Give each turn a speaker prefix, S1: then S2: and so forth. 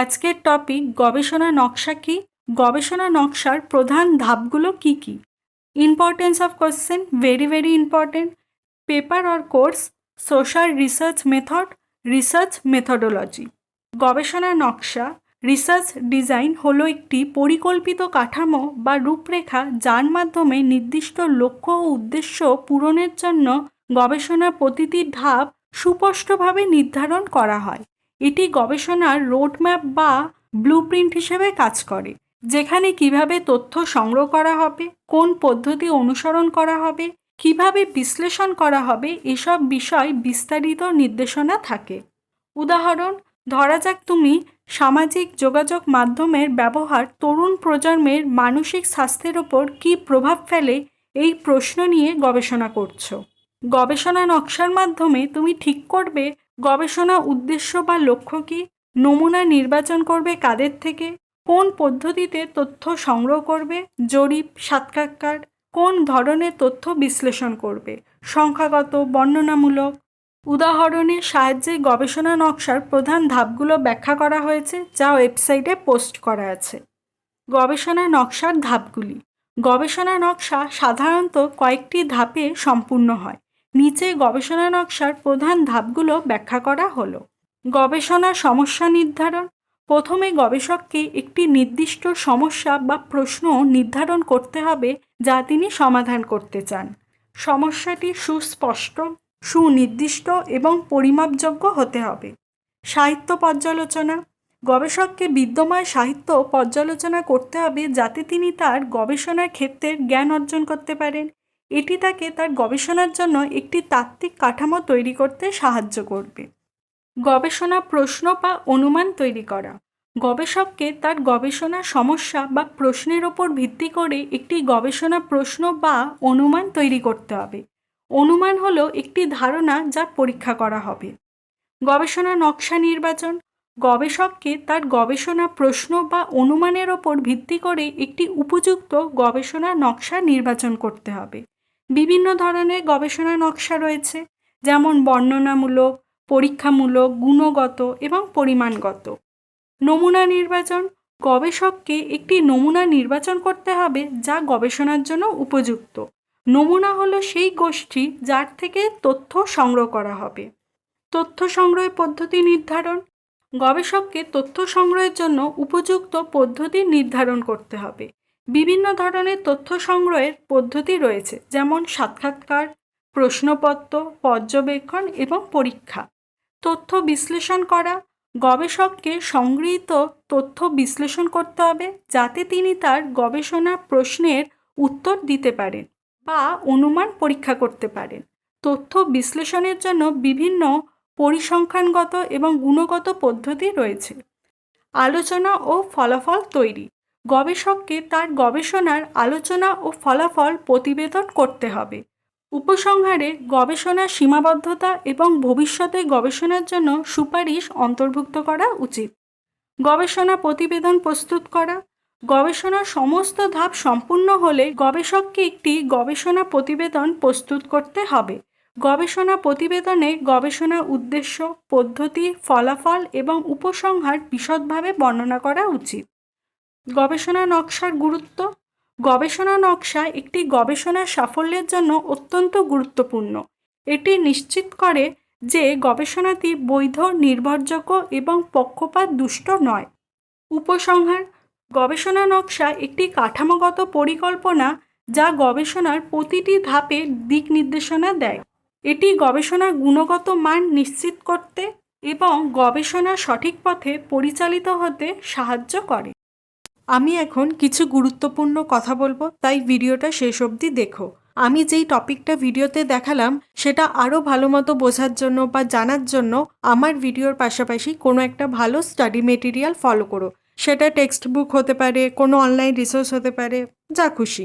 S1: আজকের টপিক গবেষণা নকশা কি? গবেষণা নকশার প্রধান ধাপগুলো কি কি? Importance of question very very important paper or course social research method research methodology গবেষণা নকশা রিসার্চ ডিজাইন হলো একটি পরিকল্পিত কাঠামো বা রূপরেখা যার মাধ্যমে নির্দিষ্ট লক্ষ্য ও উদ্দেশ্য পূরণের জন্য গবেষণা প্রতিটি ধাপ সুস্পষ্টভাবে নির্ধারণ করা হয়। এটি গবেষণার রোডম্যাপ বা ব্লুপ্রিন্ট হিসেবে কাজ করে, যেখানে কীভাবে তথ্য সংগ্রহ করা হবে, কোন পদ্ধতি অনুসরণ করা হবে, কীভাবে বিশ্লেষণ করা হবে, এসব বিষয় বিস্তারিত নির্দেশনা থাকে। উদাহরণ, ধরা যাক তুমি সামাজিক যোগাযোগ মাধ্যমের ব্যবহার তরুণ প্রজন্মের মানসিক স্বাস্থ্যের ওপর কী প্রভাব ফেলে এই প্রশ্ন নিয়ে গবেষণা করছ। গবেষণা নকশার মাধ্যমে তুমি ঠিক করবে গবেষণা উদ্দেশ্য বা লক্ষ্য কী? নমুনা নির্বাচন করবে কাদের থেকে? কোন পদ্ধতিতে তথ্য সংগ্রহ করবে? জরিপ, সাক্ষাৎকার, কোন ধরনের তথ্য বিশ্লেষণ করবে? সংখ্যাগত, বর্ণনামূলক। উদাহরণের সাহায্যে গবেষণা নকশার প্রধান ধাপগুলো ব্যাখ্যা করা হয়েছে, যা ওয়েবসাইটে পোস্ট করা আছে। গবেষণা নকশার ধাপগুলি। গবেষণা নকশা সাধারণত কয়েকটি ধাপে সম্পূর্ণ হয়। নিচে গবেষণা নকশার প্রধান ধাপগুলো ব্যাখ্যা করা হলো। গবেষণা সমস্যা নির্ধারণ। প্রথমে গবেষককে একটি নির্দিষ্ট সমস্যা বা প্রশ্ন নির্ধারণ করতে হবে যা তিনি সমাধান করতে চান। সমস্যাটি সুস্পষ্ট, সুনির্দিষ্ট এবং পরিমাপযোগ্য হতে হবে। সাহিত্য পর্যালোচনা। গবেষককে বিদ্যমান সাহিত্য পর্যালোচনা করতে হবে যাতে তিনি তার গবেষণার ক্ষেত্রে জ্ঞান অর্জন করতে পারেন। এটি তাকে তার গবেষণার জন্য একটি তাত্ত্বিক কাঠামো তৈরি করতে সাহায্য করবে। গবেষণা প্রশ্ন বা অনুমান তৈরি করা। গবেষককে তার গবেষণা সমস্যা বা প্রশ্নের ওপর ভিত্তি করে একটি গবেষণা প্রশ্ন বা অনুমান তৈরি করতে হবে। অনুমান হলো একটি ধারণা যা পরীক্ষা করা হবে। গবেষণা নকশা নির্বাচন। গবেষককে তার গবেষণা প্রশ্ন বা অনুমানের ওপর ভিত্তি করে একটি উপযুক্ত গবেষণা নকশা নির্বাচন করতে হবে। বিভিন্ন ধরনের গবেষণা নকশা রয়েছে, যেমন বর্ণনামূলক, পরীক্ষামূলক, গুণগত এবং পরিমাণগত। নমুনা নির্বাচন, গবেষককে একটি নমুনা নির্বাচন করতে হবে যা গবেষণার জন্য উপযুক্ত। নমুনা হলো সেই গোষ্ঠী যার থেকে তথ্য সংগ্রহ করা হবে। তথ্য সংগ্রহের পদ্ধতি নির্ধারণ, গবেষককে তথ্য সংগ্রহের জন্য উপযুক্ত পদ্ধতি নির্ধারণ করতে হবে। বিভিন্ন ধরনের তথ্য সংগ্রহের পদ্ধতি রয়েছে, যেমন সাক্ষাৎকার, প্রশ্নপত্র, পর্যবেক্ষণ এবং পরীক্ষা। তথ্য বিশ্লেষণ করা, গবেষককে সংগৃহীত তথ্য বিশ্লেষণ করতে হবে যাতে তিনি তার গবেষণা প্রশ্নের উত্তর দিতে পারেন বা অনুমান পরীক্ষা করতে পারেন। তথ্য বিশ্লেষণের জন্য বিভিন্ন পরিসংখ্যানগত এবং গুণগত পদ্ধতি রয়েছে। আলোচনা ও ফলাফল তৈরি। গবেষককে তার গবেষণার আলোচনা ও ফলাফল প্রতিবেদন করতে হবে। উপসংহারে গবেষণার সীমাবদ্ধতা এবং ভবিষ্যতে গবেষণার জন্য সুপারিশ অন্তর্ভুক্ত করা উচিত। গবেষণা প্রতিবেদন প্রস্তুত করা। গবেষণার সমস্ত ধাপ সম্পূর্ণ হলে গবেষককে একটি গবেষণা প্রতিবেদন প্রস্তুত করতে হবে। গবেষণা প্রতিবেদনে গবেষণা উদ্দেশ্য, পদ্ধতি, ফলাফল এবং উপসংহার বিশদভাবে বর্ণনা করা উচিত। গবেষণা নকশার গুরুত্ব? গবেষণা নকশা একটি গবেষণার সাফল্যের জন্য অত্যন্ত গুরুত্বপূর্ণ। এটি নিশ্চিত করে যে গবেষণাটি বৈধ, নির্ভরযোগ্য এবং পক্ষপাত দুষ্ট নয়। উপসংহার, গবেষণা নকশা একটি কাঠামোগত পরিকল্পনা যা গবেষণার প্রতিটি ধাপে দিক নির্দেশনা দেয়। এটি গবেষণার গুণগত মান নিশ্চিত করতে এবং গবেষণা সঠিক পথে পরিচালিত হতে সাহায্য করে। আমি এখন কিছু গুরুত্বপূর্ণ কথা বলব, তাই ভিডিওটা শেষ অবধি দেখো। আমি যেই টপিকটা ভিডিওতে দেখালাম, সেটা আরও ভালো মতো বোঝার জন্য বা জানার জন্য আমার ভিডিওর পাশাপাশি কোনো একটা ভালো স্টাডি মেটেরিয়াল ফলো করো। সেটা টেক্সট বুক হতে পারে, কোনো অনলাইন রিসোর্স হতে পারে, যা খুশি।